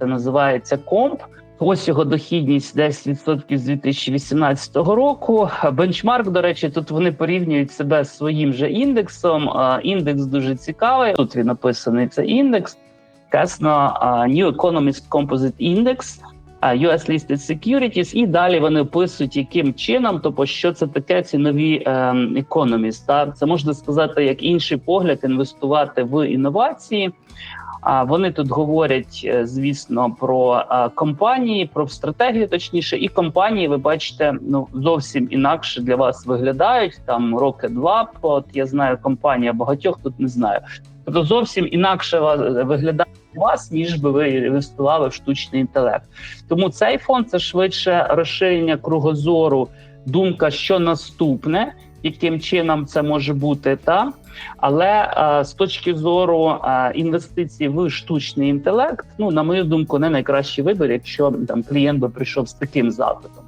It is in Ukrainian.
Це називається комп. Ось його дохідність 10% з 2018 року. Бенчмарк, до речі, тут вони порівнюють себе з своїм же індексом. Індекс дуже цікавий. Тут він написаний це індекс. Казано а, New Economist Composite Index, US Listed Securities, і далі вони описують, яким чином, тобто, що це таке ці нові ем, це можна сказати як інший погляд інвестувати в інновації. А вони тут говорять, е, звісно, про е, компанії, про стратегію, точніше, і компанії, ви бачите, ну зовсім інакше для вас виглядають там роки два. От я знаю компанія багатьох тут не знаю. Тобто зовсім інакше ва- виглядає вас, ніж би ви інвестували в штучний інтелект. Тому цей фонд це швидше розширення кругозору, думка, що наступне, яким чином це може бути, та але е, з точки зору е, інвестицій в штучний інтелект, ну на мою думку, не найкращий вибір, якщо там клієнт би прийшов з таким запитом.